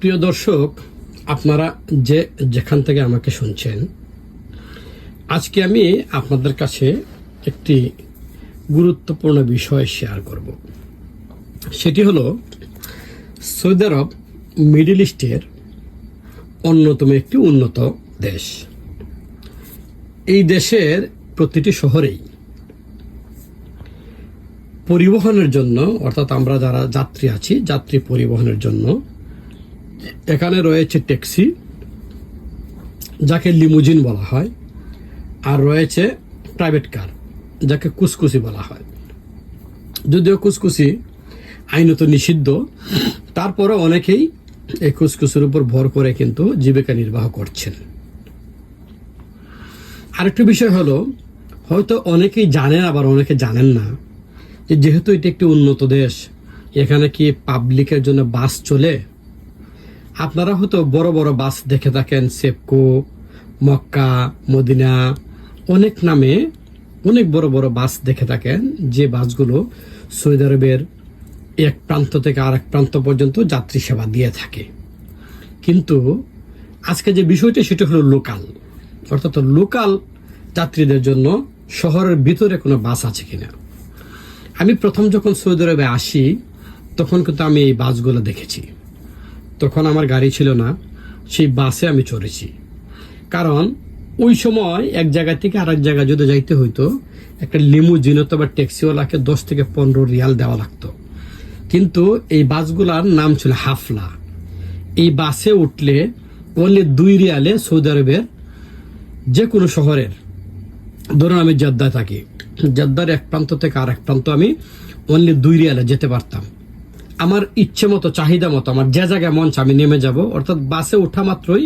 প্রিয় দর্শক, আপনারা যে যেখান থেকে আমাকে শুনছেন, আজকে আমি আপনাদের কাছে একটি গুরুত্বপূর্ণ বিষয় শেয়ার করব। সেটি হলো, সৌদি আরব, মিডল ইস্টের অন্যতম একটি উন্নত দেশ। এই দেশের প্রতিটি শহরেই পরিবহনের জন্য, অর্থাৎ আমরা যারা যাত্রী আছি, যাত্রী পরিবহনের জন্য এখানে রয়েছে ট্যাক্সি, যাকে লিমুজিন বলা হয়, আর রয়েছে প্রাইভেট কার, যাকে কুসকুসি বলা হয়। যদিও কুসকুসি আইনত নিষিদ্ধ তারপরে অনেকেই এই কুসকুসির উপর ভর করে কিন্তু জীবিকা নির্বাহ করছেন। আরেকটি বিষয় হলো, হয়তো অনেকেই জানেন, আবার অনেকে জানেন না যেহেতু এটি একটি উন্নত দেশ, এখানে কি পাবলিকের জন্য বাস চলে? আপনারা হয়তো বড় বড় বাস দেখে থাকেন, সেপকো, মক্কা, মদিনা, অনেক নামে অনেক বড় বড় বাস দেখে থাকেন, যে বাসগুলো সৌদি আরবের এক প্রান্ত থেকে আরেক প্রান্ত পর্যন্ত যাত্রী সেবা দিয়ে থাকে। কিন্তু আজকে যে বিষয়টি, সেটা হলো লোকাল। অর্থাৎ লোকাল যাত্রীদের জন্য শহরের ভিতরে কোনো বাস আছে কিনা। আমি প্রথম যখন সৌদি আরবে আসি, তখন কিন্তু আমি এই বাসগুলো দেখেছি। তখন আমার গাড়ি ছিল না, সেই বাসে আমি চড়েছি। কারণ ওই সময় এক জায়গা থেকে আরেক জায়গায় যদি যাইতে হইতো, একটা লিমুজিন অথবা ট্যাক্সিওয়ালাকে দশ থেকে পনেরো রিয়াল দেওয়া লাগতো। কিন্তু এই বাসগুলার নাম ছিল হাফলা। এই বাসে উঠলে অনলি দুই রিয়ালে সৌদি আরবের যে কোনো শহরের। ধরুন আমি জেদ্দায় থাকি। জেদ্দার এক প্রান্ত থেকে আর এক প্রান্ত আমি অনলি দুই রিয়ালে যেতে পারতাম। আমার ইচ্ছে মতো, চাহিদা মতো, আমার যে জায়গায় মঞ্চ আমি নেমে যাব, অর্থাৎ বাসে ওঠা মাত্রই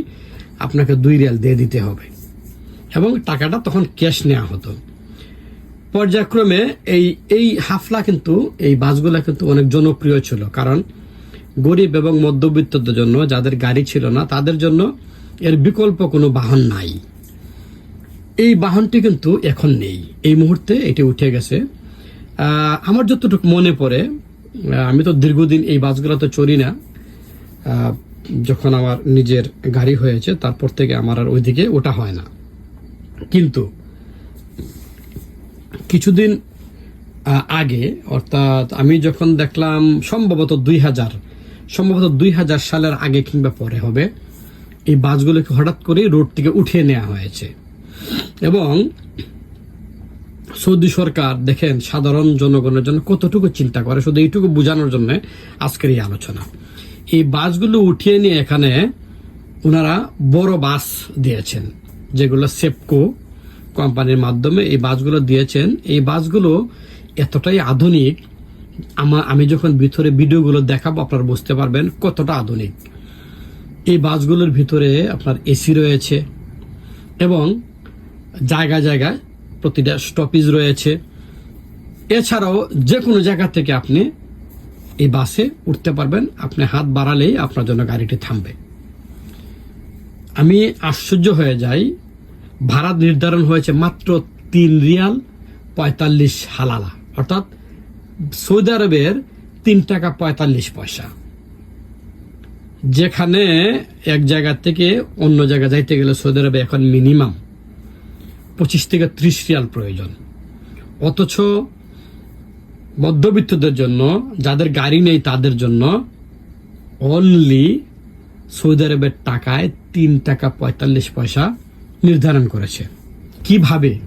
আপনাকে দুই রিয়াল দিয়ে দিতে হবে। এবং টাকাটা তখন ক্যাশ নেওয়া হতো। পর্যায়ক্রমে এই এই হাফলা কিন্তু, এই বাসগুলা কিন্তু অনেক জনপ্রিয় ছিল। কারণ গরিব এবং মধ্যবিত্তদের জন্য, যাদের গাড়ি ছিল না, তাদের জন্য এর বিকল্প কোনো বাহন নাই। এই বাহনটি কিন্তু এখন নেই। এই মুহূর্তে এটি উঠে গেছে। আমার যতটুকু মনে পড়ে আমি তো দীর্ঘদিন এই বাসগুলোতে চড়ি না। যখন আমার নিজের গাড়ি হয়েছে, তারপর থেকে আমার আর ওইদিকে ওটা হয় না। কিন্তু কিছুদিন আগে, অর্থাৎ আমি যখন দেখলাম সম্ভবত দুই হাজার, সম্ভবত দুই হাজার সালের আগে কিংবা পরে হবে, এই বাসগুলোকে হঠাৎ করে রোড থেকে উঠিয়ে নেওয়া হয়েছে। এবং সৌদি সরকার দেখেন সাধারণ জনগণের জন্য কতটুকু চিন্তা করে, শুধু এইটুকু বোঝানোর জন্য আজকের এই আলোচনা। এই বাসগুলো উঠিয়ে নিয়ে এখানে ওনারা বড় বাস দিয়েছেন, যেগুলো সেপকো কোম্পানির মাধ্যমে এই বাসগুলো দিয়েছেন। এই বাসগুলো এতটাই আধুনিক আমার আমি যখন ভিতরে ভিডিওগুলো দেখাবো আপনারা বুঝতে পারবেন কতটা আধুনিক। এই বাসগুলোর ভিতরে আপনার এসি রয়েছে এবং জায়গা জায়গায় প্রতিটা স্টপেজ রয়েছে। এছাড়াও যে কোনো জায়গা থেকে আপনি এই বাসে উঠতে পারবেন। আপনি হাত বাড়ালেই আপনার জন্য গাড়িটি থামবে। আমি আশ্চর্য হয়ে যাই। ভাড়া নির্ধারণ হয়েছে মাত্র তিন রিয়াল পঁয়তাল্লিশ হালালা। অর্থাৎ সৌদি আরবের তিন টাকা পঁয়তাল্লিশ পয়সা। যেখানে এক জায়গা থেকে অন্য জায়গা যাইতে গেলে সৌদি আরবে এখন মিনিমাম পঁচিশ থেকে ত্রিশ রিয়াল প্রয়োজন। অথচ মধ্যবিত্তদের জন্য, যাদের গাড়ি নেই তাদের জন্য অনলি সৌদি আরবের টাকায় তিন টাকা পঁয়তাল্লিশ পয়সা নির্ধারণ করেছে। কীভাবে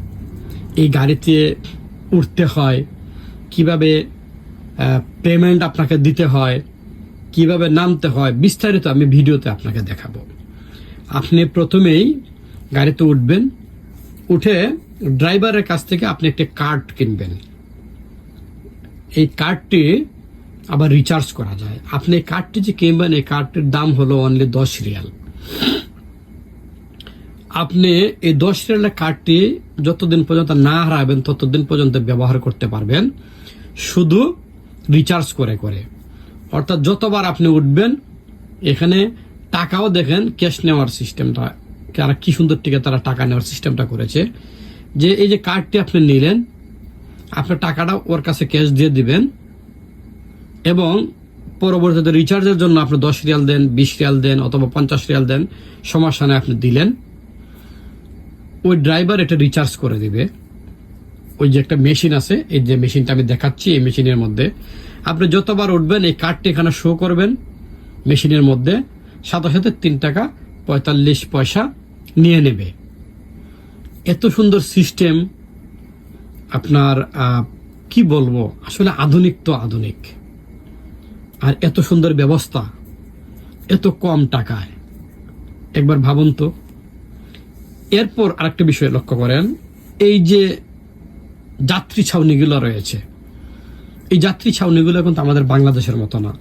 এই গাড়িতে উঠতে হয়? কীভাবে পেমেন্ট আপনাকে দিতে হয়? কীভাবে নামতে হয়? বিস্তারিত আমি ভিডিওতে আপনাকে দেখাবো। আপনি প্রথমেই গাড়িতে উঠবেন উঠে ড্রাইভারের কাছ থেকে আপনি একটি কার্ড কিনবেন। এই কার্ডটি আবার রিচার্জ করা যায়। আপনি কার্ডটি যে কিনবেন, এই কার্ডটির দাম হলো অনলি দশ রিয়াল। আপনি এই দশ রিয়ালের কার্ডটি যতদিন পর্যন্ত না হারাবেন, ততদিন পর্যন্ত ব্যবহার করতে পারবেন। শুধু রিচার্জ করে করে। অর্থাৎ যতবার আপনি উঠবেন, এখানে টাকাও দেখেন ক্যাশ নেওয়ার সিস্টেমটা তারা কি সুন্দর টিকে তারা টাকা নেওয়ার সিস্টেমটা করেছে। যে এই যে কার্ডটি আপনি নিলেন, আপনার টাকাটা ওর কাছে ক্যাশ দিয়ে দিবেন এবং পরবর্তীতে রিচার্জের জন্য আপনি দশ রিয়াল দেন, বিশ রিয়াল দেন অথবা পঞ্চাশ রিয়াল দেন সমস্যা আপনি দিলেন। ওই ড্রাইভার এটা রিচার্জ করে দিবে। ওই যে একটা মেশিন আছে, এই যে মেশিনটা আমি দেখাচ্ছি, এই মেশিনের মধ্যে। আপনি যতবার উঠবেন, এই কার্ডটি এখানে শো করবেন মেশিনের মধ্যে। সাথে সাথে তিন টাকা পঁয়তাল্লিশ পয়সা নিয়ে নেবে। এত সুন্দর সিস্টেম আপনার কি বলব? আসলে আধুনিক তো আধুনিক। আর এত সুন্দর ব্যবস্থা, এত কম টাকায়। একবার ভাবুন তো। এরপর আরেকটা বিষয় লক্ষ্য করেন, এই যে যাত্রী ছাউনিগুলো রয়েছে। এই যাত্রী ছাউনিগুলো কিন্তু আমাদের বাংলাদেশের মতো না।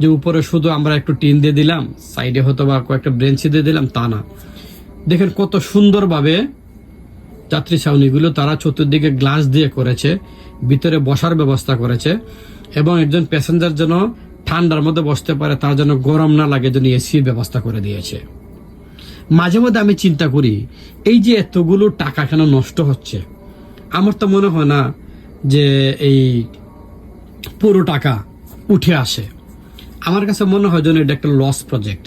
যে উপরে শুধু আমরা একটু টিন দিয়ে দিলাম, সাইডে হয়তো বা কয়েকটা ব্রেঞ্চি দিয়ে দিলাম, তা না। দেখেন কত সুন্দরভাবে যাত্রী ছাউনিগুলো তারা চতুর্দিকে গ্লাস দিয়ে করেছে, ভিতরে বসার ব্যবস্থা করেছে এবং একজন প্যাসেঞ্জার যেন ঠান্ডার মধ্যে বসতে পারে, তার জন্য গরম না লাগে জন্য এসির ব্যবস্থা করে দিয়েছে। মাঝে মধ্যে আমি চিন্তা করি, এই যে এতগুলো টাকা কেন নষ্ট হচ্ছে? আমার তো মনে হয় না যে এই পুরো টাকা উঠে আসে। আমার কাছে মনে হয় যেন এটা একটা লস প্রজেক্ট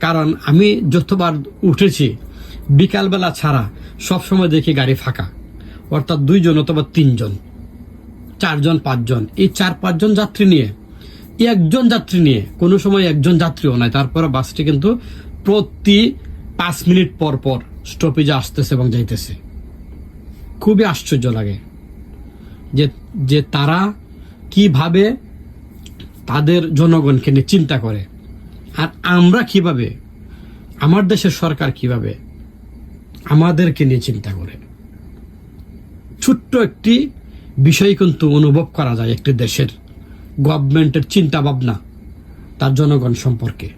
কারণ আমি যতবার উঠেছি বিকালবেলা ছাড়া সব সময় দেখি গাড়ি ফাঁকা। অর্থাৎ দুইজন অথবা তিনজন, চারজন, পাঁচজন। এই চার, পাঁচজন যাত্রী নিয়ে, একজন যাত্রী নিয়ে, কোনো সময় একজন যাত্রীও নাই। তারপরে বাসটি কিন্তু প্রতি পাঁচ মিনিট পর পর স্টপেজে আসতেছে এবং যাইতেছে। খুবই আশ্চর্য লাগে যে যে তারা কীভাবে তাদের জনগণকে নিয়ে চিন্তা করে। আর আমরা কীভাবে, আমার দেশের সরকার কীভাবে আমাদেরকে নিয়ে চিন্তা করে ছোট্ট একটি বিষয় কিন্তু অনুভব করা যায় একটি দেশের গভর্নমেন্টের চিন্তা ভাবনা তার জনগণ সম্পর্কে।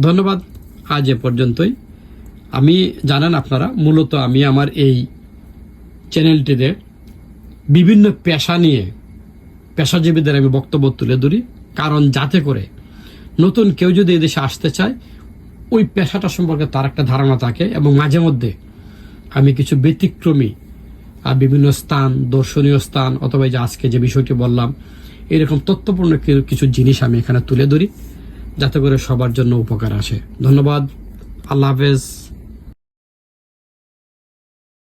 ধন্যবাদ, আজ এ পর্যন্তই। আমি, জানেন আপনারা, মূলত আমি আমার এই চ্যানেলটিতে বিভিন্ন পেশা নিয়ে, পেশাজীবীদের আমি বক্তব্য তুলে ধরি। কারণ যাতে করে নতুন কেউ যদি এদেশে আসতে চায় ওই পেশাটা সম্পর্কে তার একটা ধারণা থাকে এবং মাঝে মধ্যে আমি কিছু ব্যতিক্রমী আর বিভিন্ন স্থান, দর্শনীয় স্থান, অথবা যে আজকে যে বিষয়টি বললাম, এরকম তথ্যপূর্ণ কিছু জিনিস আমি এখানে তুলে ধরি, যাতে করে সবার জন্য উপকার আসে। ধন্যবাদ। আল্লাহ হাফেজ।